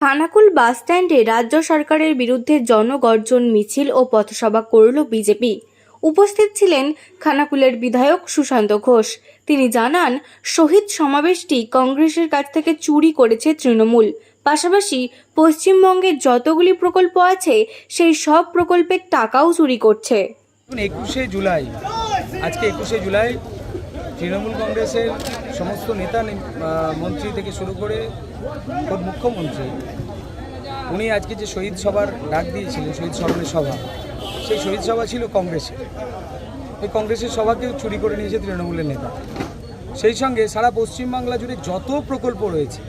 খানাকুল বাসস্ট্যান্ডে রাজ্য সরকারের বিরুদ্ধে জনগর্জন মিছিল ও পথসভা করল বিজেপি। উপস্থিত ছিলেন খানাকুলের বিধায়ক সুশান্ত ঘোষ। তিনি জানান, শহীদ সমাবেশটি কংগ্রেসের কাছ থেকে চুরি করেছে তৃণমূল। পাশাপাশি পশ্চিমবঙ্গের যতগুলি প্রকল্প আছে, সেই সব প্রকল্পের টাকাও চুরি করছে। একুশে জুলাই, আজকে একুশে জুলাই তৃণমূল কংগ্রেসের সমস্ত নেতা মন্ত্রী থেকে শুরু করে মুখ্যমন্ত্রী, উনি আজকে যে শহীদ সভার ডাক দিয়েছিলেন, শহীদ স্মরণের সভা, সেই শহীদ সভা ছিল কংগ্রেসে এই কংগ্রেসের সভাকেও চুরি করে নিয়েছে তৃণমূলের নেতা। সেই সঙ্গে সারা পশ্চিমবাংলা জুড়ে যত প্রকল্প রয়েছে,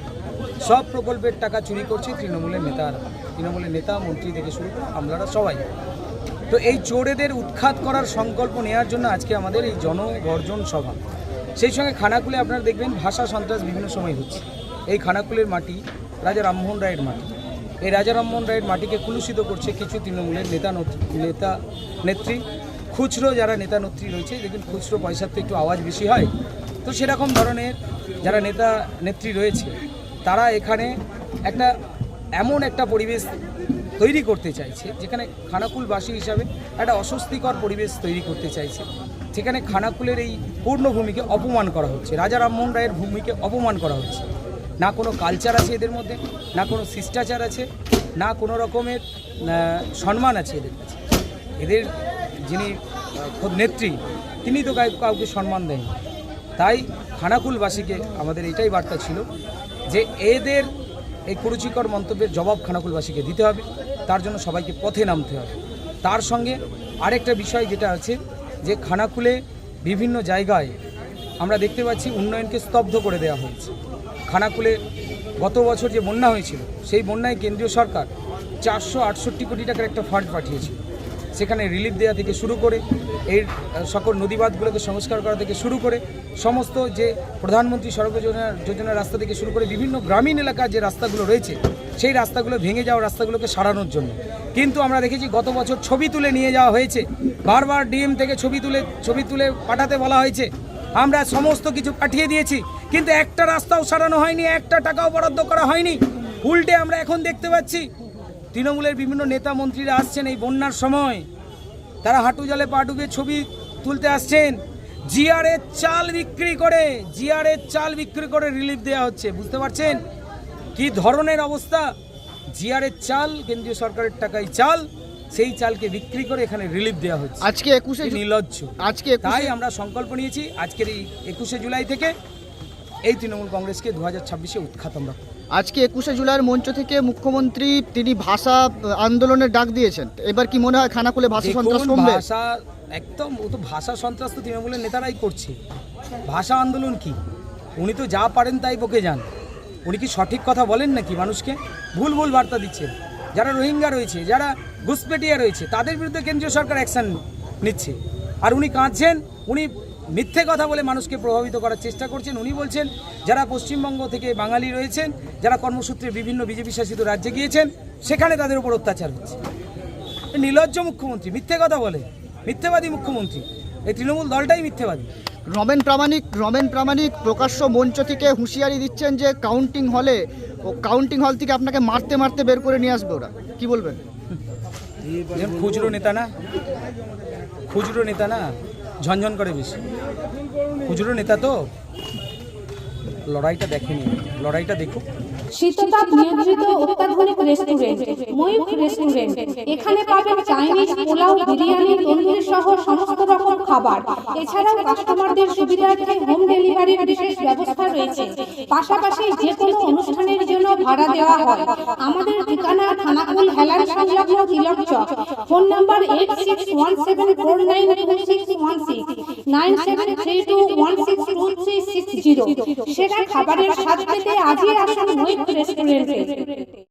সব প্রকল্পের টাকা চুরি করছে তৃণমূলের নেতারা তৃণমূলের নেতা, মন্ত্রী থেকে শুরু করে আমলারা সবাই। তো এই চোরেদের উৎখাত করার সংকল্প নেওয়ার জন্য আজকে আমাদের এই জনগর্জন সভা। সেই সঙ্গে খানাকুলে আপনারা দেখবেন ভাষা সন্ত্রাস বিভিন্ন সময় হচ্ছে। এই খানাকুলের মাটি রাজা রামমোহন রায়ের মাটি। এই রাজা রামমোহন রায়ের মাটিকে কুলুষিত করছে কিছু তৃণমূলের নেতা নেতা নেত্রী। খুচরো যারা নেতা নেত্রী রয়েছে, দেখবেন খুচরো পয়সার তো একটু আওয়াজ বেশি হয়। তো সেরকম ধরনের যারা নেতা নেত্রী রয়েছে, তারা এখানে একটা এমন একটা পরিবেশ তৈরি করতে চাইছে, যেখানে খানাকুলবাসী হিসাবে একটা অস্বস্তিকর পরিবেশ তৈরি করতে চাইছে। যেখানে খানাকুলের এই পূর্ণভূমিকে অপমান করা হচ্ছে। রাজা রামমোহন রায়ের ভূমিকে অপমান করা হচ্ছে। না কোনো কালচার আছে এদের মধ্যে, না কোনো শিষ্টাচার আছে, না কোনো রকমের সম্মান আছে এদের কাছে। এদের যিনি খোদ নেত্রী, তিনি তো কাউ- কাউকে সম্মান দেন তাই খানাকুলবাসীকে আমাদের এটাই বার্তা ছিল যে এদের এই কুরুচিকর মন্তব্যের জবাব খানাকুলবাসীকে দিতে হবে। তার জন্য সবাইকে পথে নামতে হবে। তার সঙ্গে আরেকটা বিষয় যেটা আছে যে খানাকুলে বিভিন্ন জায়গায় আমরা দেখতে পাচ্ছি উন্নয়নকে স্তব্ধ করে দেওয়া হয়েছে। খানাকুলে গত বছর যে বন্যা হয়েছিল, সেই বন্যায় কেন্দ্রীয় সরকার চারশো আটষট্টি কোটি টাকার একটা ফান্ড পাঠিয়েছিল। সেখানে রিলিফ দেওয়া থেকে শুরু করে, এর সকল নদীবাঁধগুলোকে সংস্কার করা থেকে শুরু করে, সমস্ত যে প্রধানমন্ত্রী সড়ক যোজনা, যোজনার রাস্তা থেকে শুরু করে বিভিন্ন গ্রামীণ এলাকার যে রাস্তাগুলো রয়েছে, সেই রাস্তাগুলো ভেঙে যাওয়া রাস্তাগুলোকে সারানোর জন্য। কিন্তু আমরা দেখেছি গত বছর ছবি তুলে নিয়ে যাওয়া হয়েছে। বারবার ডিএম থেকে ছবি তুলে ছবি তুলে পাঠাতে বলা হয়েছে। আমরা সমস্ত কিছু পাঠিয়ে দিয়েছি, কিন্তু একটা রাস্তাও সারানো হয়নি, একটা টাকাও বরাদ্দ করা হয়নি। উল্টে আমরা এখন দেখতে পাচ্ছি তৃণমূলের বিভিন্ন নেতা মন্ত্রীরা আসছেন এই বন্যার সময়। তারা হাঁটু জলে পা ডুবে ছবি তুলতে আসছেন। জিআরের চাল বিক্রি করে জিআরের চাল বিক্রি করে রিলিফ দেওয়া হচ্ছে বুঝতে পারছেন? কি ধরনের অবস্থা? জিআরের চাল কেন্দ্রীয় সরকারের টাকায় চাল সেই চালকে বিক্রি করে এখানে রিলিফ দেওয়া হচ্ছে। আজকে একুশে নির্লজ্জ আজকে তাই আমরা সংকল্প নিয়েছি আজকের এই একুশে জুলাই থেকে এই তৃণমূল কংগ্রেসকে দু হাজার ছাব্বিশে উৎখাত আমরা আজকে একুশে জুলাইয়ের মঞ্চ থেকে মুখ্যমন্ত্রী তিনি ভাষা আন্দোলনের ডাক দিয়েছেন। এবার কি মনে হয় খানাকুলে ভাষা সন্ত্রাস কমবে? ভাষা একদম ও তো ভাষা সন্ত্রাস তো তৃণমূলের নেতারাই করছে। ভাষা আন্দোলন কি? উনি তো যা পারেন তাই বকে যান। উনি কি সঠিক কথা বলেন নাকি মানুষকে? ভুল ভুল বার্তা দিচ্ছেন। যারা রোহিঙ্গা রয়েছে যারা ঘুসপেটিয়া রয়েছে তাদের বিরুদ্ধে কেন্দ্রীয় সরকার অ্যাকশন নিচ্ছে। আর উনি কাঁদছেন উনি মিথ্যে কথা বলে মানুষকে প্রভাবিত করার চেষ্টা করছেন। উনি বলছেন যারা পশ্চিমবঙ্গ থেকে বাঙালি রয়েছেন যারা কর্মসূত্রে বিভিন্ন বিজেপি শাসিত রাজ্যে গিয়েছেন সেখানে তাদের উপর অত্যাচার হচ্ছে। নির্লজ্জ মুখ্যমন্ত্রী মিথ্যে কথা বলে। মিথ্যেবাদী মুখ্যমন্ত্রী। এই তৃণমূল দলটাই মিথ্যেবাদী। রমেন প্রামাণিক রমেন প্রামাণিক প্রকাশ্য মঞ্চ থেকে হুঁশিয়ারি দিচ্ছেন যে কাউন্টিং হলে ও কাউন্টিং হল থেকে আপনাকে মারতে মারতে বের করে নিয়ে আসবে ওরা। কি বলবেন? খুচরো নেতা না? খুচরো নেতা না? ঝনঝন করে বেশি। খুচরো নেতা তো লড়াইটা দেখেনি। লড়াইটা দেখুক। শীততাপ নিয়ন্ত্রিত অত্যাধুনিক রেস্টুরেন্ট রেস্টুরেন্ট এখানে পাবেন চাইনিজ পোলাও, বিরিয়ানি, তন্দুরি সহ সমস্ত রকম খাবার। এছাড়াও কাস্টমারদের সুবিধার্থে হোম ডেলিভারির বিশেষ ব্যবস্থা রয়েছে। পাশাপাশি যে কোনো অনুষ্ঠানের জন্য ভাড়া দেওয়া হয়। আমাদের ঠিকানা খানাকুল হেলান সংলগ্ন Tilak Chak. Phone number eight six one seven four one seven three two one সেরা খাবারের পেতে আজই আসুন রেস্টুরেন্টে